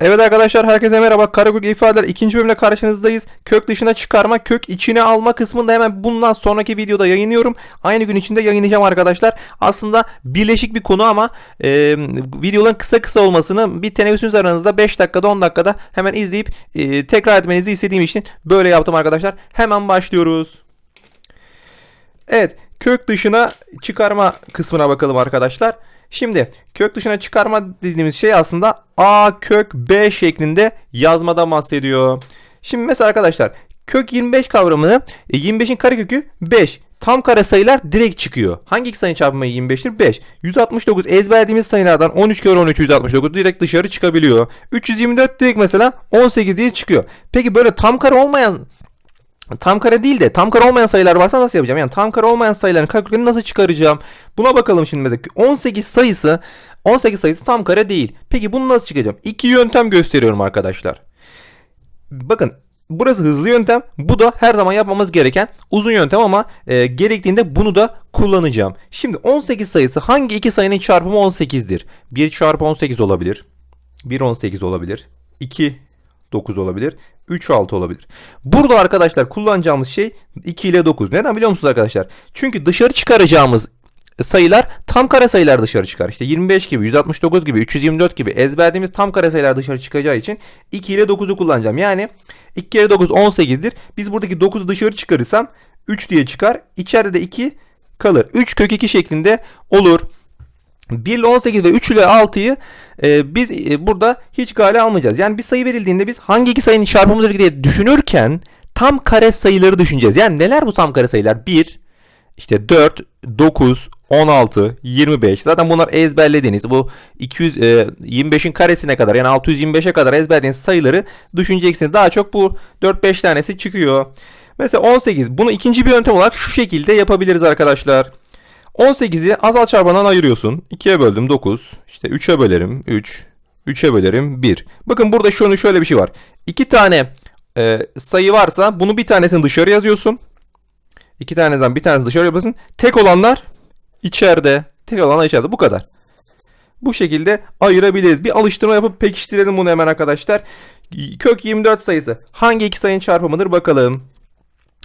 Evet arkadaşlar herkese merhaba. Karagök ifadeler ikinci bölümle karşınızdayız. Kök dışına çıkarma, kök içine alma kısmını da hemen bundan sonraki videoda yayınlıyorum. Aynı gün içinde yayınlayacağım arkadaşlar. Aslında birleşik bir konu ama e, videoların kısa kısa olmasını bir teneffüsünüz aranızda 5 dakikada 10 dakikada hemen izleyip e, tekrar etmenizi istediğim için böyle yaptım arkadaşlar. Hemen başlıyoruz. Evet kök dışına çıkarma kısmına bakalım arkadaşlar. Şimdi kök dışına çıkarma dediğimiz şey aslında a kök b şeklinde yazmadan bahsediyor. Şimdi mesela arkadaşlar kök 25 kavramını e, 25'in karekökü 5. Tam kare sayılar direkt çıkıyor. Hangi iki sayının çarpımı 25'tir? 5. 169 ezberlediğimiz sayılardan 13 kere 13 169 direkt dışarı çıkabiliyor. 324 direkt mesela 18 diye çıkıyor. Peki böyle tam kare olmayan Tam kare değil de tam kare olmayan sayılar varsa nasıl yapacağım? Yani tam kare olmayan sayıların kareköklerini nasıl çıkaracağım? Buna bakalım şimdi mesela 18 sayısı 18 sayısı tam kare değil. Peki bunu nasıl çıkacağım? İki yöntem gösteriyorum arkadaşlar. Bakın burası hızlı yöntem. Bu da her zaman yapmamız gereken uzun yöntem ama e, gerektiğinde bunu da kullanacağım. Şimdi 18 sayısı hangi iki sayının çarpımı 18'dir? 1 çarpı 18 olabilir. 1 18 olabilir. 2 9 olabilir. 3 6 olabilir. Burada arkadaşlar kullanacağımız şey 2 ile 9. Neden biliyor musunuz arkadaşlar? Çünkü dışarı çıkaracağımız sayılar tam kare sayılar dışarı çıkar. İşte 25 gibi, 169 gibi, 324 gibi ezberlediğimiz tam kare sayılar dışarı çıkacağı için 2 ile 9'u kullanacağım. Yani 2 kere 9 18'dir. Biz buradaki 9'u dışarı çıkarırsam 3 diye çıkar. İçeride de 2 kalır. 3 kök 2 şeklinde olur. 1 ile 18 ve 3 ile 6'yı e, biz e, burada hiç gale almayacağız. Yani bir sayı verildiğinde biz hangi iki sayının çarpımıdır diye düşünürken tam kare sayıları düşüneceğiz. Yani neler bu tam kare sayılar? 1, işte 4, 9, 16, 25. Zaten bunlar ezberlediğiniz bu 225'in karesine kadar yani 625'e kadar ezberlediğiniz sayıları düşüneceksiniz. Daha çok bu 4-5 tanesi çıkıyor. Mesela 18. Bunu ikinci bir yöntem olarak şu şekilde yapabiliriz arkadaşlar. 18'i azal çarpandan ayırıyorsun. 2'ye böldüm 9. İşte 3'e bölerim 3. 3'e bölerim 1. Bakın burada şunu şöyle bir şey var. 2 tane e, sayı varsa bunu bir tanesini dışarı yazıyorsun. İki taneden bir tanesi dışarı yapıyorsun. Tek olanlar içeride. Tek olanlar içeride. Bu kadar. Bu şekilde ayırabiliriz. Bir alıştırma yapıp pekiştirelim bunu hemen arkadaşlar. Kök 24 sayısı hangi iki sayının çarpımıdır bakalım.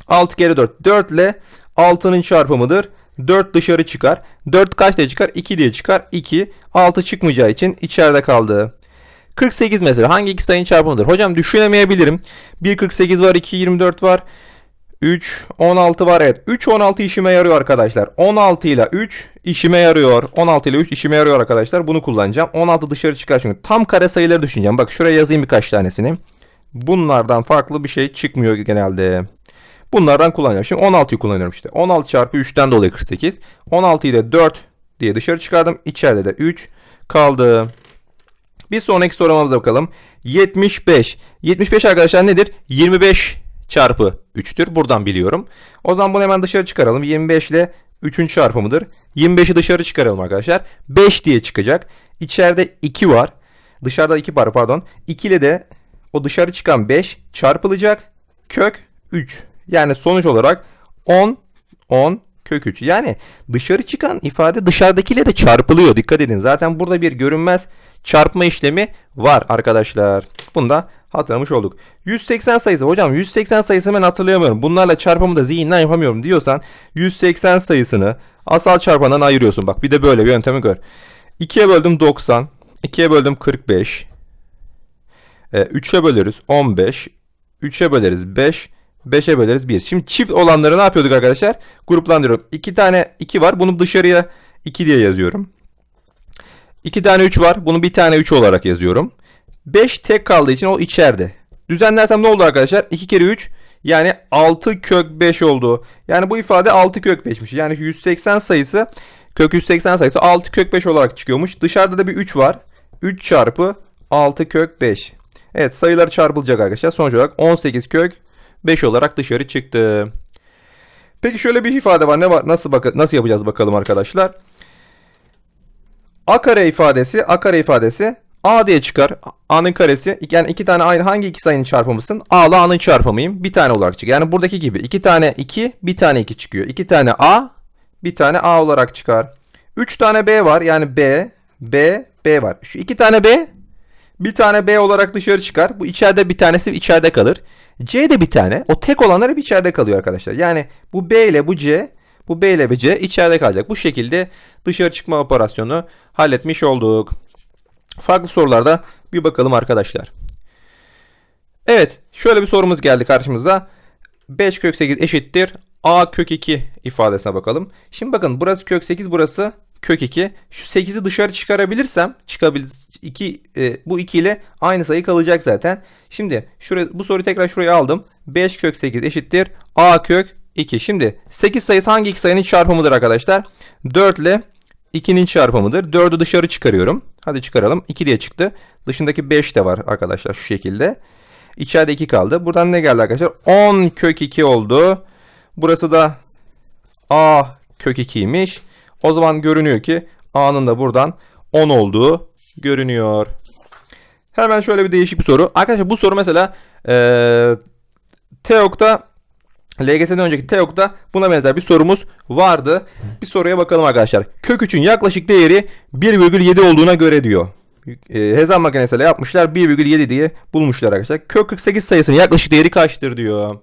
6 kere 4. 4 ile 6'nın çarpımıdır. 4 dışarı çıkar. 4 kaç diye çıkar? 2 diye çıkar. 2. 6 çıkmayacağı için içeride kaldı. 48 mesela hangi iki sayının çarpımıdır? Hocam düşünemeyebilirim. 1 48 var, 2 24 var. 3 16 var evet. 3 16 işime yarıyor arkadaşlar. 16 ile 3 işime yarıyor. 16 ile 3 işime yarıyor arkadaşlar. Bunu kullanacağım. 16 dışarı çıkar çünkü. Tam kare sayıları düşüneceğim. Bak şuraya yazayım birkaç tanesini. Bunlardan farklı bir şey çıkmıyor genelde. Bunlardan kullanacağım. Şimdi 16'yı kullanıyorum işte. 16 çarpı 3'ten dolayı 48. 16 ile 4 diye dışarı çıkardım. İçeride de 3 kaldı. Bir sonraki sorumuza bakalım. 75. 75 arkadaşlar nedir? 25 çarpı 3'tür. Buradan biliyorum. O zaman bunu hemen dışarı çıkaralım. 25 ile 3'ün çarpımıdır. 25'i dışarı çıkaralım arkadaşlar. 5 diye çıkacak. İçeride 2 var. Dışarıda 2 var pardon. 2 ile de o dışarı çıkan 5 çarpılacak. Kök 3. Yani sonuç olarak 10 10 kök 3. Yani dışarı çıkan ifade dışarıdakiyle de çarpılıyor. Dikkat edin. Zaten burada bir görünmez çarpma işlemi var arkadaşlar. Bunu da hatırlamış olduk. 180 sayısı. Hocam 180 sayısını ben hatırlayamıyorum. Bunlarla çarpımı da zihinden yapamıyorum diyorsan 180 sayısını asal çarpandan ayırıyorsun. Bak bir de böyle bir yöntemi gör. 2'ye böldüm 90. 2'ye böldüm 45. E, 3'e böleriz 15. 3'e böleriz 5. 5'e böleriz 1. Şimdi çift olanları ne yapıyorduk arkadaşlar? Gruplandırıyorum. 2 tane 2 var. Bunu dışarıya 2 diye yazıyorum. 2 tane 3 var. Bunu bir tane 3 olarak yazıyorum. 5 tek kaldığı için o içeride. Düzenlersem ne oldu arkadaşlar? 2 kere 3 yani 6 kök 5 oldu. Yani bu ifade 6 kök 5'miş. Yani 180 sayısı kök 180 sayısı 6 kök 5 olarak çıkıyormuş. Dışarıda da bir 3 var. 3 çarpı 6 kök 5. Evet sayılar çarpılacak arkadaşlar. Sonuç olarak 18 kök 5 olarak dışarı çıktı. Peki şöyle bir ifade var. Ne var? Nasıl bak nasıl yapacağız bakalım arkadaşlar. A kare ifadesi, A kare ifadesi A diye çıkar. A'nın karesi. Yani iki tane aynı hangi iki sayının çarpımısın? A ile A'nın çarpımıyım. Bir tane olarak çıkıyor. Yani buradaki gibi. iki tane 2, bir tane 2 çıkıyor. İki tane A, bir tane A olarak çıkar. Üç tane B var. Yani B, B, B var. Şu iki tane B Bir tane B olarak dışarı çıkar. Bu içeride bir tanesi içeride kalır. C de bir tane. O tek olanlar hep içeride kalıyor arkadaşlar. Yani bu B ile bu C, bu B ile bu C içeride kalacak. Bu şekilde dışarı çıkma operasyonu halletmiş olduk. Farklı sorularda bir bakalım arkadaşlar. Evet, şöyle bir sorumuz geldi karşımıza. 5 kök 8 eşittir a kök 2 ifadesine bakalım. Şimdi bakın burası kök 8 burası kök 2. Şu 8'i dışarı çıkarabilirsem çıkabilir 2 e, bu 2 ile aynı sayı kalacak zaten. Şimdi şuraya, bu soruyu tekrar şuraya aldım. 5 kök 8 eşittir a kök 2. Şimdi 8 sayısı hangi iki sayının çarpımıdır arkadaşlar? 4 ile 2'nin çarpımıdır. 4'ü dışarı çıkarıyorum. Hadi çıkaralım. 2 diye çıktı. Dışındaki 5 de var arkadaşlar şu şekilde. İçeride 2 kaldı. Buradan ne geldi arkadaşlar? 10 kök 2 oldu. Burası da a kök 2'ymiş. O zaman görünüyor ki a'nın da buradan 10 olduğu görünüyor. Hemen şöyle bir değişik bir soru. Arkadaşlar bu soru mesela ee, TEOK'ta LGS'den önceki TEOK'ta buna benzer bir sorumuz vardı. Bir soruya bakalım arkadaşlar. Kök 3'ün yaklaşık değeri 1,7 olduğuna göre diyor. E, hesap makinesiyle yapmışlar 1,7 diye bulmuşlar arkadaşlar. Kök 48 sayısının yaklaşık değeri kaçtır diyor.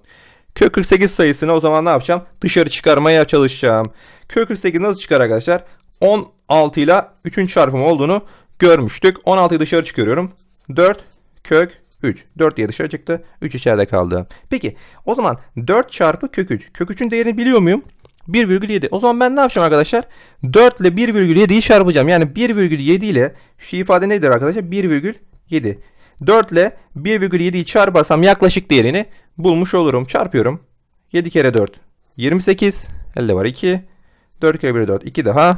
Kök 48 sayısını o zaman ne yapacağım? Dışarı çıkarmaya çalışacağım. Kök 48 nasıl çıkar arkadaşlar? 16 ile 3'ün çarpımı olduğunu görmüştük. 16'yı dışarı çıkarıyorum. 4 kök 3. 4 diye dışarı çıktı. 3 içeride kaldı. Peki o zaman 4 çarpı kök 3. Kök 3'ün değerini biliyor muyum? 1,7. O zaman ben ne yapacağım arkadaşlar? 4 ile 1,7'yi çarpacağım. Yani 1,7 ile şu ifade nedir arkadaşlar? 1,7. 4 ile 1,7'yi çarparsam yaklaşık değerini bulmuş olurum. Çarpıyorum. 7 kere 4 28. Elde var 2. 4 kere 1 4. 2 daha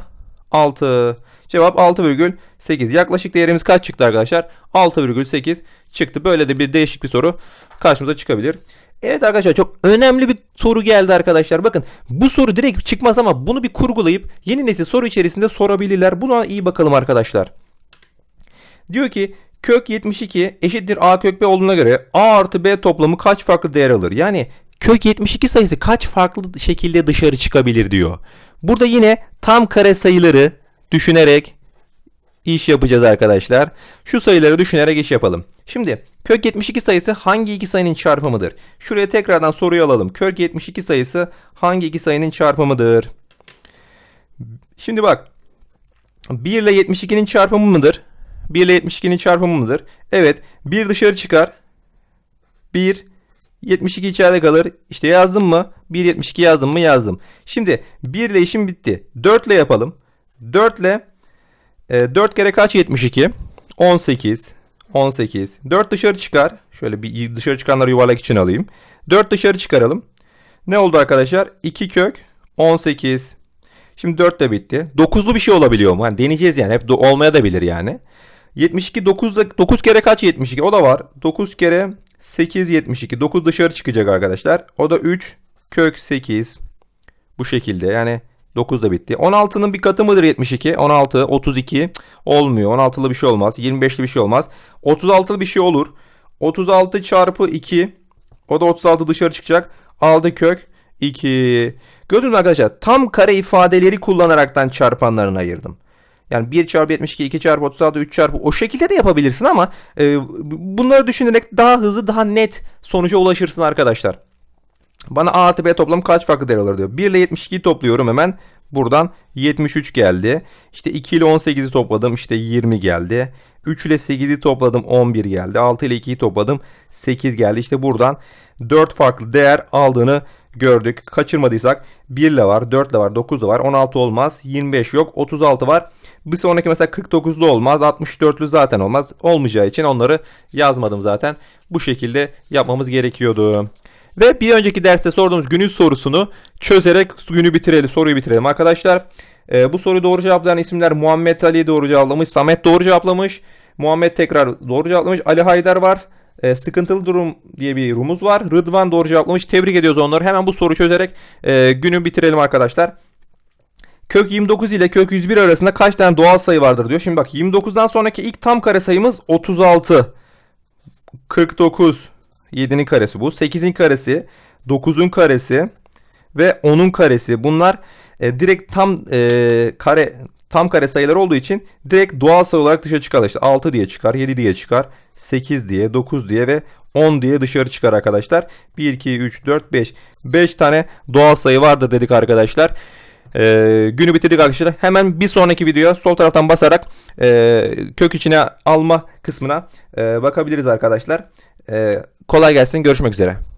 6. Cevap 6,8. Yaklaşık değerimiz kaç çıktı arkadaşlar? 6,8 çıktı. Böyle de bir değişik bir soru karşımıza çıkabilir. Evet arkadaşlar çok önemli bir soru geldi arkadaşlar. Bakın bu soru direkt çıkmaz ama bunu bir kurgulayıp yeni nesil soru içerisinde sorabilirler. Buna iyi bakalım arkadaşlar. Diyor ki kök 72 eşittir a kök b olduğuna göre a artı b toplamı kaç farklı değer alır? Yani kök 72 sayısı kaç farklı şekilde dışarı çıkabilir diyor. Burada yine tam kare sayıları düşünerek iş yapacağız arkadaşlar. Şu sayıları düşünerek iş yapalım. Şimdi kök 72 sayısı hangi iki sayının çarpımıdır? Şuraya tekrardan soruyu alalım. Kök 72 sayısı hangi iki sayının çarpımıdır? Şimdi bak 1 ile 72'nin çarpımı mıdır? 1 ile 72'nin çarpımı mıdır? Evet. 1 dışarı çıkar. 1 72 içeride kalır. İşte yazdım mı? 1 72 yazdım mı? Yazdım. Şimdi 1 ile işim bitti. 4 ile yapalım. 4 ile e, 4 kere kaç 72? 18. 18. 4 dışarı çıkar. Şöyle bir dışarı çıkanları yuvarlak için alayım. 4 dışarı çıkaralım. Ne oldu arkadaşlar? 2 kök 18. Şimdi 4 de bitti. 9'lu bir şey olabiliyor mu? Yani deneyeceğiz yani. Hep olmaya da bilir yani. 72 9 da 9 kere kaç 72? O da var. 9 kere 8 72. 9 dışarı çıkacak arkadaşlar. O da 3 kök 8. Bu şekilde yani 9 da bitti. 16'nın bir katı mıdır 72? 16, 32 olmuyor. 16'lı bir şey olmaz. 25'li bir şey olmaz. 36'lı bir şey olur. 36 çarpı 2. O da 36 dışarı çıkacak. Aldı kök 2. Gördünüz arkadaşlar? Tam kare ifadeleri kullanaraktan çarpanlarını ayırdım. Yani 1 çarpı 72, 2 çarpı 36, 3 çarpı o şekilde de yapabilirsin ama e, bunları düşünerek daha hızlı, daha net sonuca ulaşırsın arkadaşlar. Bana A artı B toplam kaç farklı değer alır diyor. 1 ile 72'yi topluyorum hemen. Buradan 73 geldi. İşte 2 ile 18'i topladım. İşte 20 geldi. 3 ile 8'i topladım 11 geldi. 6 ile 2'yi topladım 8 geldi. İşte buradan 4 farklı değer aldığını gördük. Kaçırmadıysak 1 ile var, 4 ile var, 9 ile var, 16 olmaz, 25 yok, 36 var. Bir sonraki mesela 49'lu olmaz, 64'lü zaten olmaz. Olmayacağı için onları yazmadım zaten. Bu şekilde yapmamız gerekiyordu. Ve bir önceki derste sorduğumuz günün sorusunu çözerek günü bitirelim, soruyu bitirelim arkadaşlar. Ee, bu soruyu doğru cevaplayan isimler Muhammed Ali doğru cevaplamış, Samet doğru cevaplamış, Muhammed tekrar doğru cevaplamış, Ali Haydar var. Ee, sıkıntılı durum diye bir rumuz var. Rıdvan doğru cevaplamış. Tebrik ediyoruz onları. Hemen bu soruyu çözerek e, günü bitirelim arkadaşlar. Kök 29 ile kök 101 arasında kaç tane doğal sayı vardır diyor. Şimdi bak 29'dan sonraki ilk tam kare sayımız 36. 49. 7'nin karesi bu. 8'in karesi. 9'un karesi. Ve 10'un karesi. Bunlar e, direkt tam e, kare tam kare sayılar olduğu için direkt doğal sayı olarak dışarı çıkar. İşte 6 diye çıkar, 7 diye çıkar, 8 diye, 9 diye ve 10 diye dışarı çıkar arkadaşlar. 1, 2, 3, 4, 5. 5 tane doğal sayı vardır dedik arkadaşlar. Ee, günü bitirdik arkadaşlar. Hemen bir sonraki videoya sol taraftan basarak e, kök içine alma kısmına e, bakabiliriz arkadaşlar. E, kolay gelsin. Görüşmek üzere.